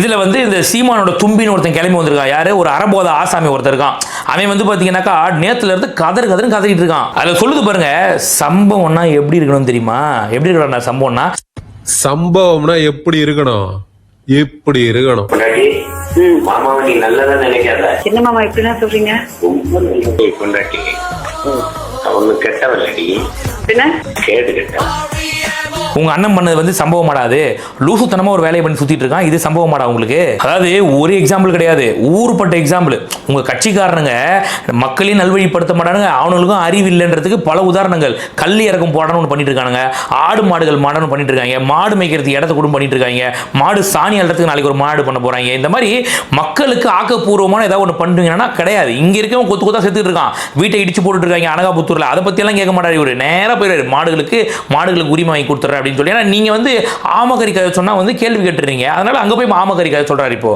இதுல வந்து இந்த சீமானோட தும்பின்னு ஒருத்தன் கிளம்பி வந்திருக்கான். யாரு? ஒரு அறபோத ஆசாமி ஒருத்தர் இருக்கான். அவன் வந்து பாத்தீங்கன்னாக்கா நேத்துல இருந்து கதறு கதறுன்னு கதறிட்டு இருக்கான். அதுல சொல்லுது பாருங்க சம்பவம்னா எப்படி இருக்கணும் தெரியுமா? எப்படி இருக்கணும் சம்பவம்னா? சம்பவம்னா எப்படி இருக்கணும்? இப்படி இருக்கணும்? மாமாவை நீ நல்லதா நினைக்காத. என்ன மாமா இப்படிலாம் சொல்றீங்க? ரொம்ப நல்ல பொண்டாட்டி. அவங்க கெட்டவல்லடி பின்ன? கேடு கெட்டவன் உங்கள் அண்ணன் பண்ணது வந்து சம்பவமாடாது? லூசுத்தனமாக ஒரு வேலையை பண்ணி சுற்றிட்டு இருக்கான். இது சம்பவமாடா உங்களுக்கு? அதாவது ஒரு எக்ஸாம்பிள் கிடையாது. ஊருப்பட்ட எக்ஸாம்பிள் உங்கள் கட்சிக்காரனுங்க மக்களையும் நல்வழிப்படுத்த மாட்டானுங்க. அவனுங்களுக்கும் அறிவு இல்லைன்றதுக்கு பல உதாரணங்கள். கல் இறக்கும் போடணும்னு ஒன்று பண்ணிட்டு இருக்கானுங்க. ஆடு மாடுகள் மாடணும் பண்ணிட்டு இருக்காங்க. மாடு மேய்க்கிறதுக்கு இடத்த கூட பண்ணிட்டு இருக்காங்க. மாடு சாணி அல்றதுக்கு நாளைக்கு ஒரு மாடு பண்ண போறாங்க. இந்த மாதிரி மக்களுக்கு ஆக்கப்பூர்வமான ஏதாவது ஒன்று பண்ணுறீங்கன்னா கிடையாது. இங்கே இருக்கவன் கொத்து கொத்தா செத்துட்டு இருக்கான். வீட்டை இடிச்சு போட்டுட்டு இருக்காங்க அனகாபுத்தூரில். அதை பற்றியெல்லாம் கேட்க மாட்டாரு இவர். நேராக போயிடுறாரு மாடுகளுக்கு மாடுகளுக்கு உரிமை வாங்கி கொடுத்துறேன் அப்படின்னு சொல்லி. ஏன்னா நீங்க வந்து ஆமகரி கதை சொன்னா வந்து கேள்வி கேட்டுறீங்க. அதனால அங்க போய் ஆமகரி கதை சொல்றாரு இப்போ.